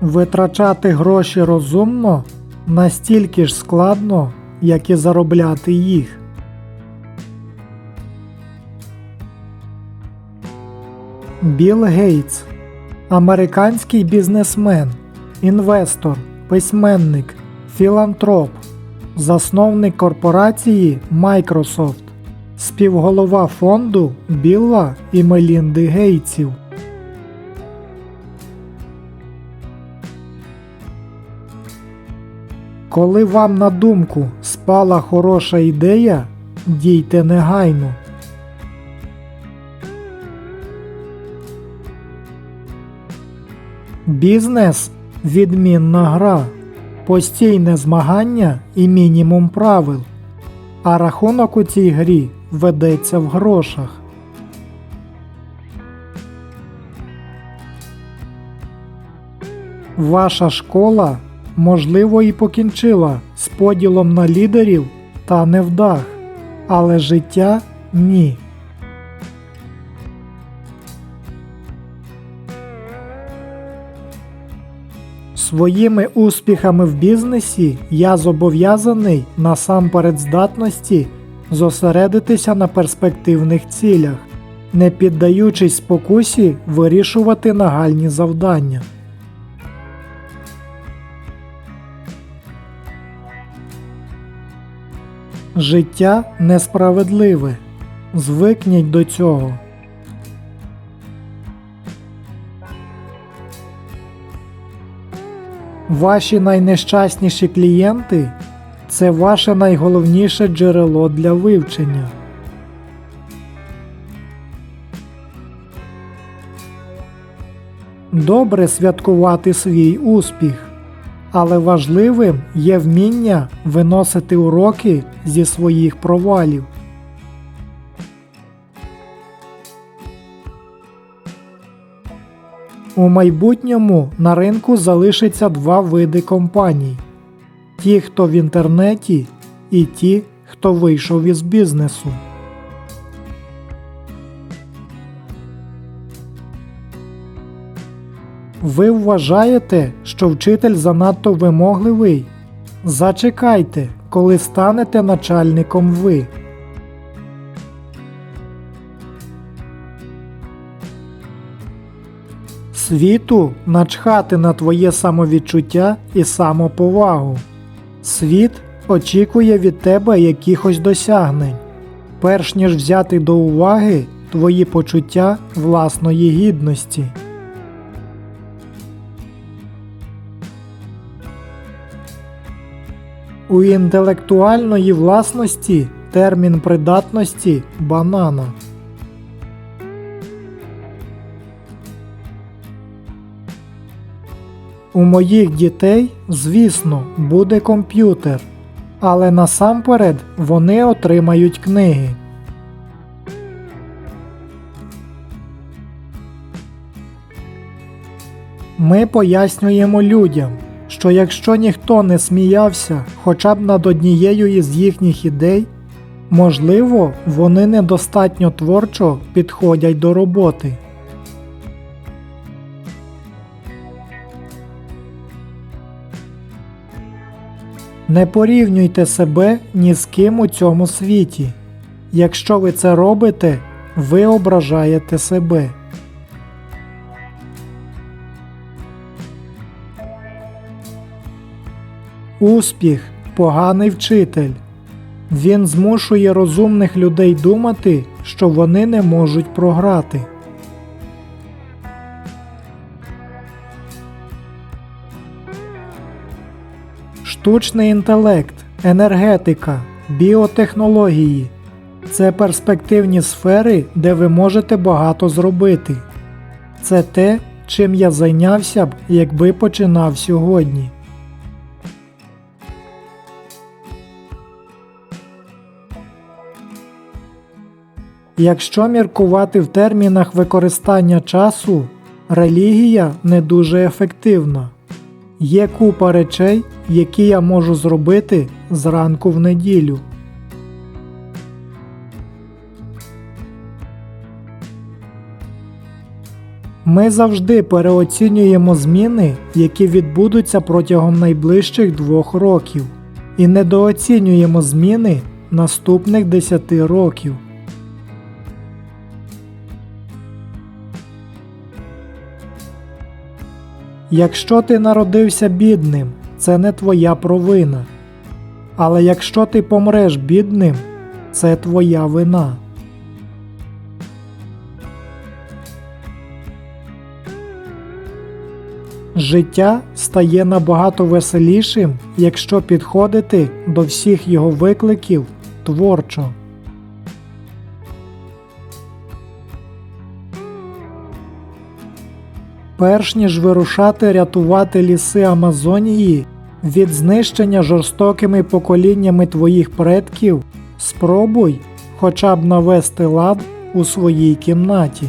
Витрачати гроші розумно настільки ж складно, як і заробляти їх. Білл Гейтс американський бізнесмен, інвестор, письменник, філантроп, засновник корпорації Microsoft, співголова фонду Білла і Мелінди Гейтсів. Коли вам на думку спала хороша ідея, дійте негайно. Бізнес відмінна гра, постійне змагання і мінімум правил. А рахунок у цій грі ведеться в грошах. Ваша школа, можливо, і покінчила з поділом на лідерів та невдах, але життя ні. Своїми успіхами в бізнесі я зобов'язаний насамперед здатності зосередитися на перспективних цілях, не піддаючись спокусі вирішувати нагальні завдання. Життя несправедливе. Звикніть до цього. Ваші найнещасніші клієнти це ваше найголовніше джерело для вивчення. Добре святкувати свій успіх, але важливим є вміння виносити уроки зі своїх провалів. У майбутньому на ринку залишиться два види компаній: ті, хто в інтернеті, і ті, хто вийшов із бізнесу. Ви вважаєте, що вчитель занадто вимогливий? Зачекайте, коли станете начальником ви. Світу начхати на твоє самовідчуття і самоповагу. Світ очікує від тебе якихось досягнень, перш ніж взяти до уваги твої почуття власної гідності. У інтелектуальної власності термін придатності банана. У моїх дітей, звісно, буде комп'ютер, але насамперед вони отримають книги. Ми пояснюємо людям, що якщо ніхто не сміявся хоча б над однією із їхніх ідей, можливо, вони недостатньо творчо підходять до роботи. Не порівнюйте себе ні з ким у цьому світі. Якщо ви це робите, ви ображаєте себе. Успіх поганий вчитель. Він змушує розумних людей думати, що вони не можуть програти. Штучний інтелект, енергетика, біотехнології це перспективні сфери, де ви можете багато зробити. Це те, чим я зайнявся б, якби починав сьогодні. Якщо міркувати в термінах використання часу, релігія не дуже ефективна. Є купа речей, які я можу зробити зранку в неділю. Ми завжди переоцінюємо зміни, які відбудуться протягом найближчих двох років, і недооцінюємо зміни наступних 10 років. Якщо ти народився бідним, це не твоя провина. Але якщо ти помреш бідним, це твоя вина. Життя стає набагато веселішим, якщо підходити до всіх його викликів творчо. Перш ніж вирушати рятувати ліси Амазонії від знищення жорстокими поколіннями твоїх предків, спробуй хоча б навести лад у своїй кімнаті.